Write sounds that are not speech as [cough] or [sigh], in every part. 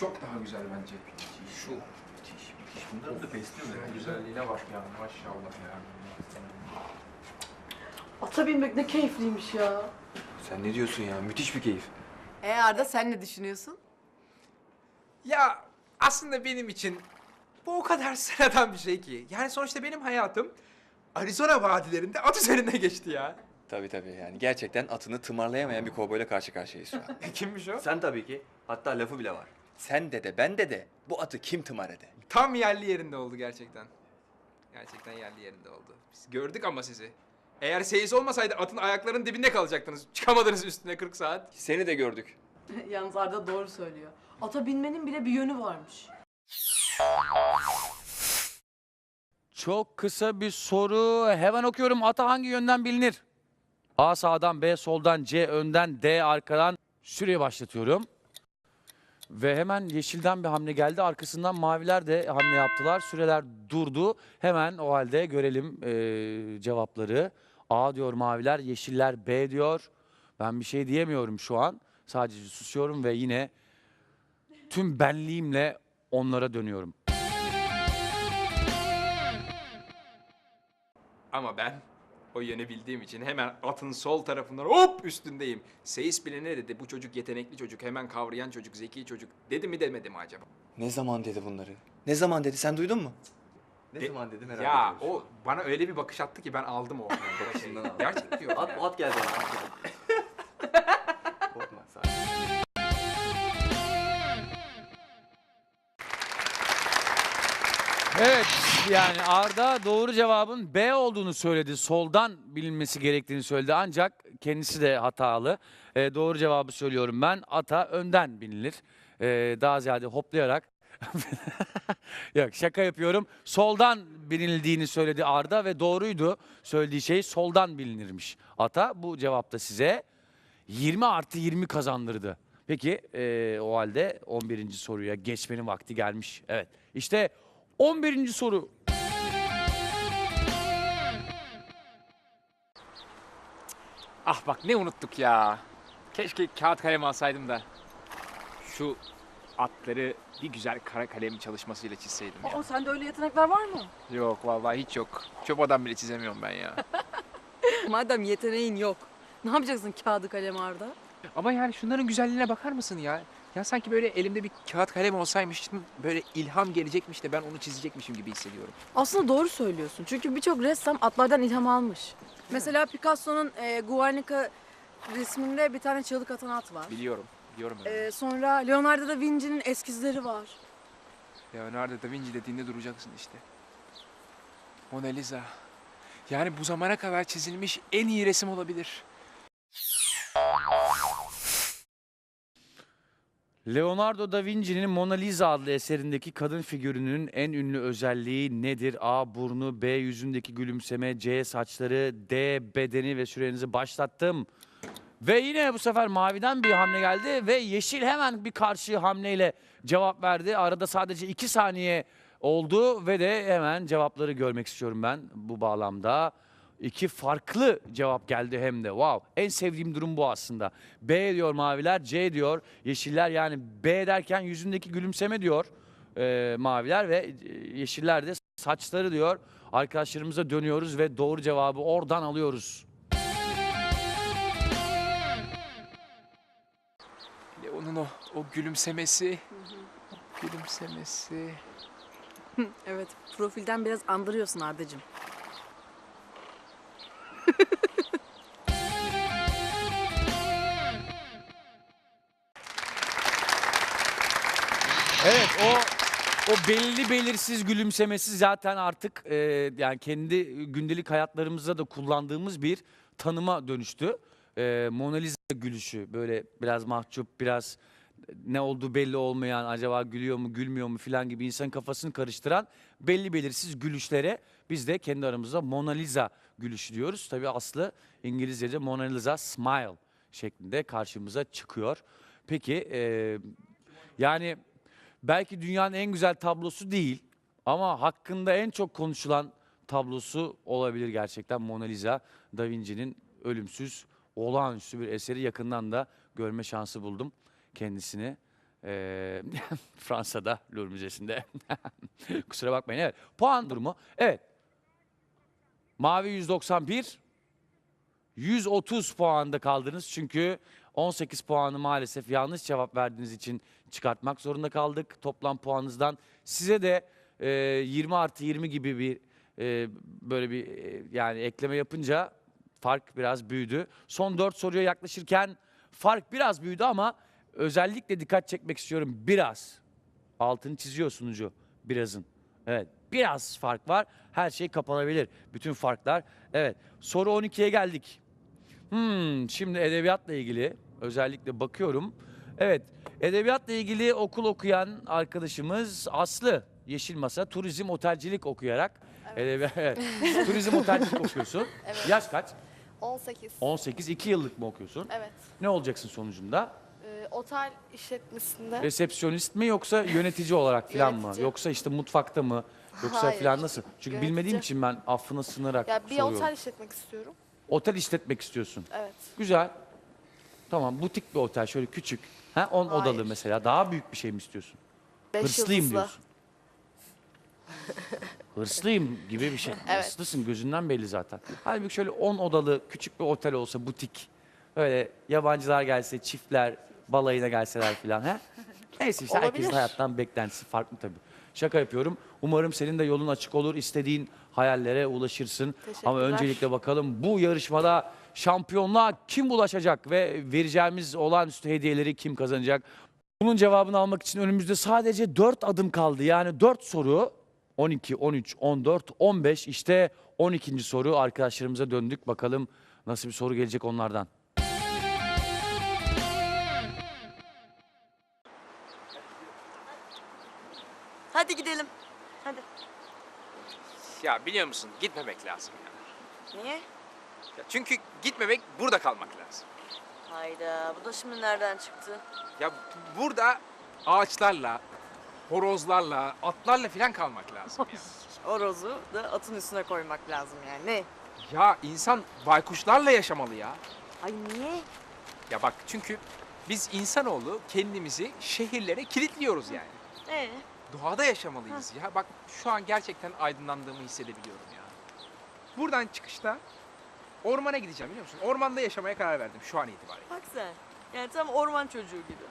çok daha güzel bence. Şu müthiş müthiş. Bunların da besliyor ya. Güzelliğine bak ya maşallah ya. Ata binmek ne keyifliymiş ya. Sen ne diyorsun ya? Müthiş bir keyif. E Arda sen ne düşünüyorsun? Ya aslında benim için bu o kadar [laughs] sıradan bir şey ki. Yani sonuçta benim hayatım Arizona vadilerinde at üzerinde geçti ya. Tabii tabii yani gerçekten atını tımarlayamayan bir kovboyla karşı karşıyayız şu an. [laughs] Kimmiş o? Sen tabii ki. Hatta lafı bile var. Sen de de ben de de bu atı kim tımar ede? Tam yerli yerinde oldu gerçekten. Gerçekten yerli yerinde oldu. Biz gördük ama sizi. Eğer seyis olmasaydı atın ayaklarının dibinde kalacaktınız. Çıkamadınız üstüne 40 saat. Seni de gördük. [laughs] Yalnız Arda doğru söylüyor. Ata binmenin bile bir yönü varmış. Çok kısa bir soru. Hemen okuyorum. Ata hangi yönden bilinir? A sağdan, B soldan, C önden, D arkadan. Süreyi başlatıyorum. Ve hemen yeşilden bir hamle geldi. Arkasından maviler de hamle yaptılar. Süreler durdu. Hemen o halde görelim eee, cevapları. A diyor maviler, yeşiller B diyor. Ben bir şey diyemiyorum şu an. Sadece susuyorum ve yine tüm benliğimle onlara dönüyorum. Ama ben o yönü bildiğim için hemen atın sol tarafından hop üstündeyim. Seyis bile ne dedi? Bu çocuk yetenekli çocuk, hemen kavrayan çocuk, zeki çocuk. Dedi mi demedi mi acaba? Ne zaman dedi bunları? Ne zaman dedi? Sen duydun mu? Ne De- zaman dedi merak ya ediyorum. o bana öyle bir bakış attı ki ben aldım o. [laughs] Bakışından aldım. Gerçek diyorum At, at geldi bana. At geldi. [laughs] Korkma sakin. Evet yani Arda doğru cevabın B olduğunu söyledi. Soldan bilinmesi gerektiğini söyledi ancak kendisi de hatalı. Ee, doğru cevabı söylüyorum ben. Ata önden binilir. Ee, daha ziyade hoplayarak. [laughs] Yok şaka yapıyorum. Soldan binildiğini söyledi Arda ve doğruydu. Söylediği şey soldan bilinirmiş. Ata bu cevapta size 20 artı 20 kazandırdı. Peki eee, o halde 11. soruya geçmenin vakti gelmiş. Evet işte 11. soru. Ah bak ne unuttuk ya. Keşke kağıt kalem alsaydım da. Şu atları bir güzel kara kalem çalışmasıyla çizseydim ya. Aa sende öyle yetenekler var mı? Yok vallahi hiç yok. Çöp adam bile çizemiyorum ben ya. [laughs] Madem yeteneğin yok. Ne yapacaksın kağıdı kalem Arda? Ama yani şunların güzelliğine bakar mısın ya? Ya sanki böyle elimde bir kağıt kalem olsaymış böyle ilham gelecekmiş de ben onu çizecekmişim gibi hissediyorum. Aslında doğru söylüyorsun. Çünkü birçok ressam atlardan ilham almış. Mesela Picasso'nun e, Guernica resminde bir tane çığlık atan at var. Biliyorum. Biliyorum ben. Sonra Leonardo da Vinci'nin eskizleri var. Leonardo da Vinci dediğinde duracaksın işte. Mona Lisa. Yani bu zamana kadar çizilmiş en iyi resim olabilir. Leonardo da Vinci'nin Mona Lisa adlı eserindeki kadın figürünün en ünlü özelliği nedir? A. Burnu, B. Yüzündeki gülümseme, C. Saçları, D. Bedeni ve sürenizi başlattım. Ve yine bu sefer maviden bir hamle geldi ve yeşil hemen bir karşı hamleyle cevap verdi. Arada sadece iki saniye oldu ve de hemen cevapları görmek istiyorum ben bu bağlamda. İki farklı cevap geldi hem de. Wow. En sevdiğim durum bu aslında. B diyor maviler, C diyor yeşiller. Yani B derken yüzündeki gülümseme diyor e, maviler ve e, yeşiller de saçları diyor. Arkadaşlarımıza dönüyoruz ve doğru cevabı oradan alıyoruz. Leon'un o, o gülümsemesi. Gülümsemesi. [laughs] Evet, profilden biraz andırıyorsun Arda'cığım. Evet o o belli belirsiz gülümsemesi zaten artık e, yani kendi gündelik hayatlarımızda da kullandığımız bir tanıma dönüştü. E, Mona Lisa gülüşü böyle biraz mahcup biraz ne olduğu belli olmayan acaba gülüyor mu gülmüyor mu filan gibi insan kafasını karıştıran belli belirsiz gülüşlere biz de kendi aramızda Mona Lisa gülüşü diyoruz. Tabii aslı İngilizce'de Mona Lisa smile şeklinde karşımıza çıkıyor. Peki e, yani belki dünyanın en güzel tablosu değil ama hakkında en çok konuşulan tablosu olabilir gerçekten Mona Lisa Da Vinci'nin ölümsüz olağanüstü bir eseri yakından da görme şansı buldum kendisini. Ee, [laughs] Fransa'da Louvre Müzesi'nde. [laughs] Kusura bakmayın. Evet. Puan durumu. Evet. Mavi 191. 130 puanda kaldınız çünkü 18 puanı maalesef yanlış cevap verdiğiniz için çıkartmak zorunda kaldık toplam puanınızdan. Size de e, 20 artı 20 gibi bir e, böyle bir e, yani ekleme yapınca fark biraz büyüdü. Son 4 soruya yaklaşırken fark biraz büyüdü ama özellikle dikkat çekmek istiyorum biraz. Altını çiziyor sunucu birazın. Evet biraz fark var. Her şey kapanabilir. Bütün farklar. Evet soru 12'ye geldik. Hmm, şimdi edebiyatla ilgili özellikle bakıyorum. Evet, edebiyatla ilgili okul okuyan arkadaşımız Aslı Yeşil Masa turizm otelcilik okuyarak edebiyat evet. [laughs] turizm otelcilik okuyorsun. Evet. Yaş kaç? 18. 18 2 yıllık mı okuyorsun? Evet. Ne olacaksın sonucunda? Otel işletmesinde. Resepsiyonist mi yoksa yönetici olarak falan mı? Yönetici. Yoksa işte mutfakta mı? Yoksa Hayır. falan nasıl? Çünkü Yönetici. bilmediğim için ben affına sığınarak ya bir soruyorum. otel işletmek istiyorum. Otel işletmek istiyorsun. Evet. Güzel. Tamam butik bir otel şöyle küçük. Ha 10 Hayır. odalı mesela. Daha büyük bir şey mi istiyorsun? 5 Hırslıyım yıldızlı. diyorsun. Hırslıyım gibi bir şey. Evet. Hırslısın gözünden belli zaten. Halbuki şöyle 10 odalı küçük bir otel olsa butik. Öyle yabancılar gelse, çiftler balayına gelseler falan. He? Neyse işte herkesin Olabilir. hayattan beklentisi farklı tabii. Şaka yapıyorum. Umarım senin de yolun açık olur. istediğin hayallere ulaşırsın. Ama Teşekkürler. öncelikle bakalım bu yarışmada şampiyonluğa kim ulaşacak ve vereceğimiz olağanüstü hediyeleri kim kazanacak? Bunun cevabını almak için önümüzde sadece 4 adım kaldı. Yani 4 soru 12, 13, 14, 15 işte 12. soru arkadaşlarımıza döndük. Bakalım nasıl bir soru gelecek onlardan. Gidelim. Hadi. Ya biliyor musun gitmemek lazım ya. Niye? ya. Çünkü gitmemek burada kalmak lazım. Hayda bu da şimdi nereden çıktı? Ya burada ağaçlarla, horozlarla, atlarla falan kalmak lazım ya. Orozu da atın üstüne koymak lazım yani. Ne? ya insan baykuşlarla yaşamalı ya. Ay niye? Ya bak çünkü biz insanoğlu kendimizi şehirlere kilitliyoruz yani. Ee? Doğada yaşamalıyız ya. Bak şu an gerçekten aydınlandığımı hissedebiliyorum ya. Buradan çıkışta ormana gideceğim biliyor musun? Ormanda yaşamaya karar verdim şu an itibariyle. Bak sen. Yani tam orman çocuğu gibi.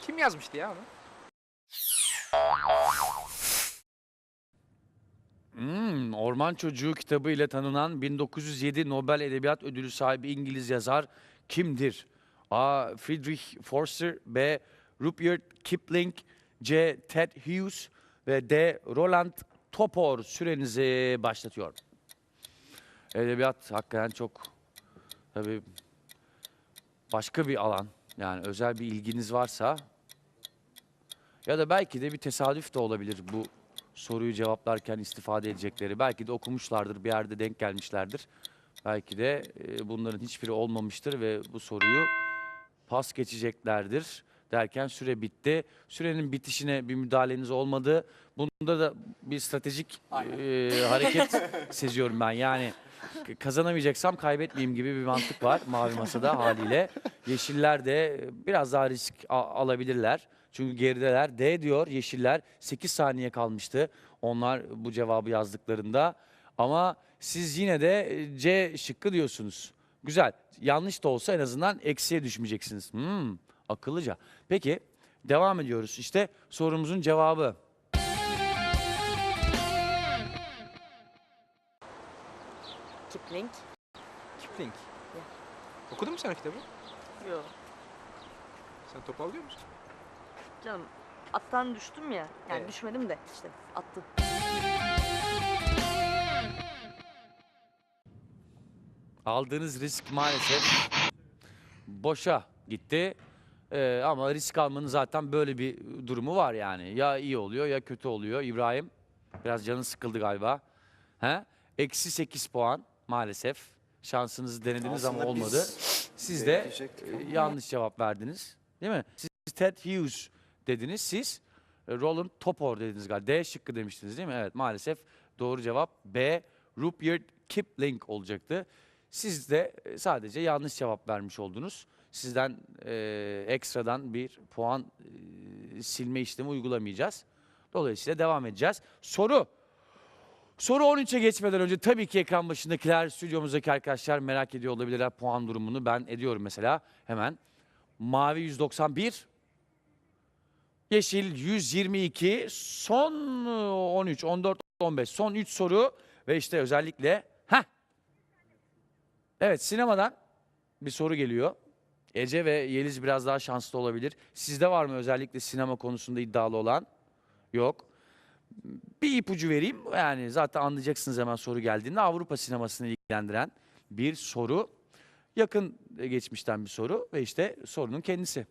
Kim yazmıştı ya onu? Hmm, Orman Çocuğu kitabı ile tanınan 1907 Nobel Edebiyat Ödülü sahibi İngiliz yazar kimdir? A. Friedrich Forster B. Rudyard Kipling C. Ted Hughes ve D. Roland Topor sürenizi başlatıyor. Edebiyat hakikaten çok tabii başka bir alan. Yani özel bir ilginiz varsa ya da belki de bir tesadüf de olabilir bu soruyu cevaplarken istifade edecekleri. Belki de okumuşlardır, bir yerde denk gelmişlerdir. Belki de e, bunların hiçbiri olmamıştır ve bu soruyu pas geçeceklerdir derken süre bitti. Sürenin bitişine bir müdahaleniz olmadı. Bunda da bir stratejik e, hareket [laughs] seziyorum ben. Yani kazanamayacaksam kaybetmeyeyim gibi bir mantık var mavi masada haliyle. Yeşiller de biraz daha risk alabilirler. Çünkü gerideler. D diyor Yeşiller. 8 saniye kalmıştı. Onlar bu cevabı yazdıklarında. Ama siz yine de e, C şıkkı diyorsunuz. Güzel. Yanlış da olsa en azından eksiye düşmeyeceksiniz. Hmm, akıllıca. Peki devam ediyoruz. İşte sorumuzun cevabı. Kipling. Kipling. Okudun mu sen o kitabı? Yok. Sen topallıyor musun? Canım attan düştüm ya. Yani Evet. düşmedim de işte attı. Aldığınız risk maalesef boşa gitti. Ee, ama risk almanın zaten böyle bir durumu var yani. Ya iyi oluyor ya kötü oluyor. İbrahim biraz canın sıkıldı galiba. He? Eksi 8 puan maalesef. Şansınızı denediniz ama Aslında olmadı. biz Siz de bekleyecektik e, ama. yanlış cevap verdiniz. Değil mi? Siz Ted Hughes dediniz. Siz e, Roland Topor dediniz galiba. D şıkkı demiştiniz değil mi? Evet maalesef doğru cevap B. Rudyard Kipling olacaktı. Siz de e, sadece yanlış cevap vermiş oldunuz. Sizden e, ekstradan bir puan e, silme işlemi uygulamayacağız. Dolayısıyla devam edeceğiz. Soru. Soru 13'e geçmeden önce tabii ki ekran başındakiler, stüdyomuzdaki arkadaşlar merak ediyor olabilirler puan durumunu. Ben ediyorum mesela hemen. Mavi 191, yeşil 122, son 13, 14, 15, son 3 soru ve işte özellikle heh. Evet sinemadan bir soru geliyor. Ece ve Yeliz biraz daha şanslı olabilir. Sizde var mı özellikle sinema konusunda iddialı olan? Yok. Bir ipucu vereyim. Yani zaten anlayacaksınız hemen soru geldiğinde. Avrupa sinemasını ilgilendiren bir soru. Yakın geçmişten bir soru ve işte sorunun kendisi.